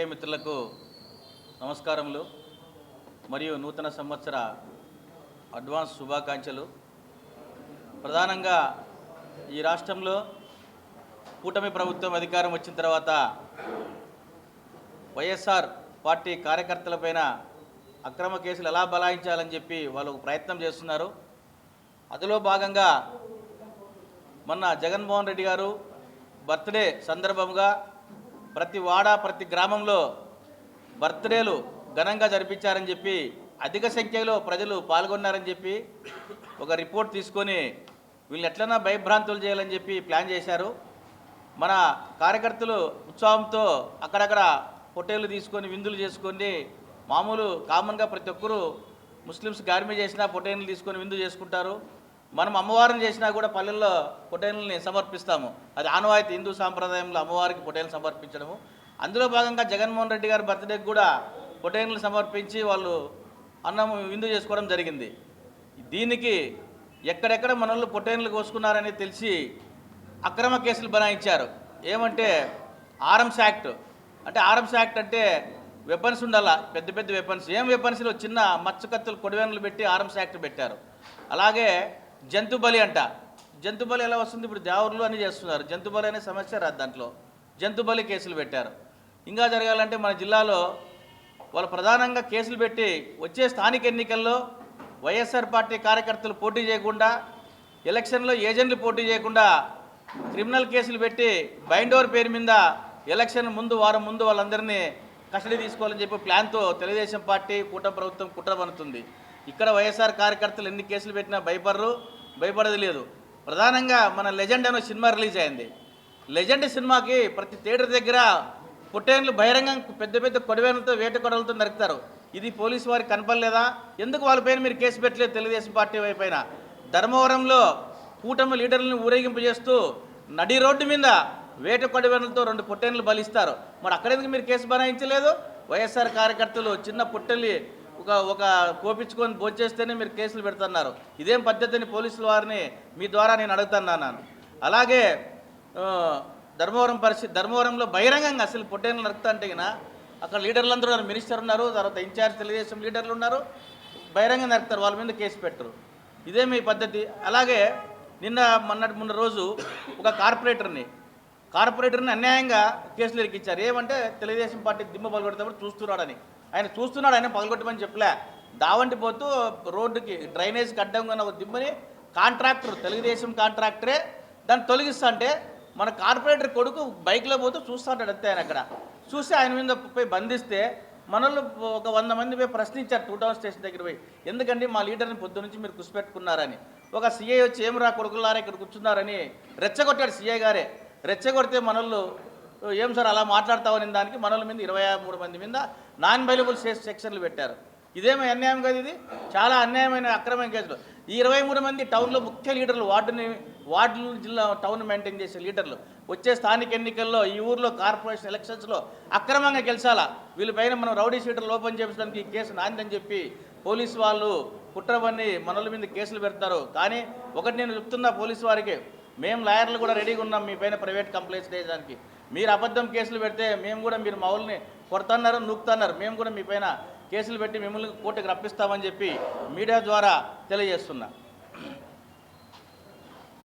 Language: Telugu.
ఏ మిత్రులకు నమస్కారములు మరియు నూతన సంవత్సర అడ్వాన్స్ శుభాకాంక్షలు. ప్రధానంగా ఈ రాష్ట్రంలో కూటమి ప్రభుత్వం అధికారం వచ్చిన తర్వాత వైఎస్ఆర్ పార్టీ కార్యకర్తలపైన అక్రమ కేసులు ఎలా బలాయించాలని చెప్పి వాళ్ళు ప్రయత్నం చేస్తున్నారు. అందులో భాగంగా మొన్న జగన్మోహన్ రెడ్డి గారు బర్త్డే సందర్భంగా ప్రతి వాడ ప్రతి గ్రామంలో బర్త్డేలు ఘనంగా జరిపించారని చెప్పి అధిక సంఖ్యలో ప్రజలు పాల్గొన్నారని చెప్పి ఒక రిపోర్ట్ తీసుకొని వీళ్ళు ఎట్లన్నా భయభ్రాంతులు చేయాలని చెప్పి ప్లాన్ చేశారు. మన కార్యకర్తలు ఉత్సాహంతో అక్కడక్కడ పొట్టేలు తీసుకొని విందులు చేసుకొని మామూలు కామన్గా ప్రతి ఒక్కరూ ముస్లిమ్స్ గార్మీ చేసినా పొట్టేలు తీసుకొని విందు చేసుకుంటారు. మనం అమ్మవారిని చేసినా కూడా పల్లెల్లో పొట్టేళ్ళని సమర్పిస్తాము. అది ఆనవాయితీ హిందూ సాంప్రదాయంలో అమ్మవారికి పొట్టేలు సమర్పించడము. అందులో భాగంగా జగన్మోహన్ రెడ్డి గారి బర్త్డేకి కూడా పొట్టేళ్ళు సమర్పించి వాళ్ళు అన్నం విందు చేసుకోవడం జరిగింది. దీనికి ఎక్కడెక్కడ మనల్ని పొటైన్లు కోసుకున్నారని తెలిసి అక్రమ కేసులు బనాయించారు. ఏమంటే ఆర్మ్స్ యాక్ట్. అంటే ఆర్మ్స్ యాక్ట్ అంటే వెపన్స్ ఉండాలా? పెద్ద పెద్ద వెపన్స్. ఏం వెపన్స్లో చిన్న మచ్చకత్తులు కొడివెన్లు పెట్టి ఆర్మ్స్ యాక్ట్ పెట్టారు. అలాగే జంతు బలి అంట. జంతు బలి ఎలా వస్తుంది? ఇప్పుడు దేవరులు అని చేస్తున్నారు. జంతు బలి అనే సమస్య రాదు దాంట్లో. జంతు బలి కేసులు పెట్టారు. ఇంకా జరగాలంటే మన జిల్లాలో వాళ్ళు ప్రధానంగా కేసులు పెట్టి వచ్చే స్థానిక ఎన్నికల్లో వైఎస్ఆర్ పార్టీ కార్యకర్తలు పోటీ చేయకుండా ఎలక్షన్లో ఏజెంట్లు పోటీ చేయకుండా క్రిమినల్ కేసులు పెట్టి బైండోర్ పేరు మీద ఎలక్షన్ ముందు వారం ముందు వాళ్ళందరినీ కస్టడీ తీసుకోవాలని చెప్పి ప్లాన్తో తెలుగుదేశం పార్టీ కూటమి ప్రభుత్వం కుట్ర పనుతుంది ఇక్కడ వైఎస్ఆర్ కార్యకర్తలు ఎన్ని కేసులు పెట్టినా భయపడరు భయపడదు లేదు. ప్రధానంగా మన లెజెండ్ అనే సినిమా రిలీజ్ అయింది. లెజెండ్ సినిమాకి ప్రతి థియేటర్ దగ్గర పుట్టేన్లు బహిరంగంగా పెద్ద పెద్ద కొడవేలతో వేట కొడవలతో నరుకుతారు. ఇది పోలీసు వారికి కనపడలేదా? ఎందుకు వాళ్ళపైన మీరు కేసు పెట్టలేదు తెలుగుదేశం పార్టీ వైపైన ధర్మవరంలో కూటమి లీడర్లను ఊరేగింపు చేస్తూ నడి రోడ్డు మీద వేట కొడవేలతో రెండు పుట్టేన్లు బలిస్తారు. మరి అక్కడెందుకు మీరు కేసు బనాయించలేదు? వైఎస్ఆర్ కార్యకర్తలు చిన్న పుట్టెల్ని ఒక ఒక కోపించుకొని భోజేస్తేనే మీరు కేసులు పెడుతున్నారు. ఇదేం పద్ధతిని పోలీసుల వారిని మీ ద్వారా నేను అడుగుతున్నాను అలాగే ధర్మవరం పరిస్థితి ధర్మవరంలో బహిరంగంగా అసలు పొట్టేళ్ళు నరుకుతా అంటే అక్కడ లీడర్లందరూ ఉన్నారు మినిస్టర్ ఉన్నారు తర్వాత ఇన్ఛార్జ్ తెలుగుదేశం లీడర్లు ఉన్నారు బహిరంగ నరుకుతారు వాళ్ళ మీద కేసు పెట్టరు. ఇదే మీ పద్ధతి. అలాగే నిన్న మొన్నటి మొన్న రోజు ఒక కార్పొరేటర్ని కార్పొరేటర్ని అన్యాయంగా కేసులు ఇరికిచ్చారు ఏమంటే తెలుగుదేశం పార్టీ దిమ్మ పగలగొడేటప్పుడు చూస్తున్నాడని. ఆయన చూస్తున్నాడు ఆయన పగలగొట్టమని చెప్పలే. దావంటి పోతూ రోడ్డుకి డ్రైనేజ్ అడ్డంగా ఉన్న ఒక దిమ్మని కాంట్రాక్టర్ తెలుగుదేశం కాంట్రాక్టరే దాన్ని తొలగిస్తా అంటే మన కార్పొరేటర్ కొడుకు బైక్లో పోతూ చూస్తూ ఉంటాడు అంతే ఆయన అక్కడ. చూసి ఆయన మీద పోయి బంధిస్తే మనల్ని ఒక వంద మంది పోయి ప్రశ్నించారు టూ టౌన్ స్టేషన్ దగ్గర పోయి. ఎందుకంటే మా లీడర్ని పొద్దు నుంచి మీరు కుసిపెట్టుకున్నారని. ఒక సీఐ వచ్చి ఏం రా కొడుకులారా ఇక్కడ కూర్చున్నారని రెచ్చగొట్టాడు సీఐ గారే. రెచ్చగొడితే మనల్ని ఏం సార్ అలా మాట్లాడతామని దానికి మనల మీద ఇరవై మూడు మంది మీద నాన్ అవైలబుల్ సెక్షన్లు పెట్టారు. ఇదేమో అన్యాయం కదా ఇది? చాలా అన్యాయమైన అక్రమైన కేసులు. ఈ ఇరవై మూడు మంది టౌన్లో ముఖ్య లీడర్లు వార్డుని వార్డులు జిల్లా టౌన్ మెయింటైన్ చేసే లీడర్లు వచ్చే స్థానిక ఎన్నికల్లో ఈ ఊర్లో కార్పొరేషన్ ఎలక్షన్స్లో అక్రమంగా గెలిచాలా? వీళ్ళపైన మనం రౌడీ షీటర్లు ఓపెన్ చేయించడానికి ఈ కేసు నాందని చెప్పి పోలీసు వాళ్ళు కుట్రవన్నీ మనల మీద కేసులు పెడతారు. కానీ ఒకటి నేను చెప్తున్నా పోలీసు వారికి మేము లాయర్లు కూడా రెడీగా ఉన్నాం మీ పైన ప్రైవేట్ కంప్లైంట్స్ చేయడానికి మీరు అబద్ధం కేసులు పెడితే మేము కూడా మీరు మౌల్ని కొడుతున్నారు నూకుతున్నారు. మేము కూడా మీ పైన కేసులు పెట్టి మిమ్మల్ని కోర్టుకు రప్పిస్తామని చెప్పి మీడియా ద్వారా తెలియజేస్తున్నా.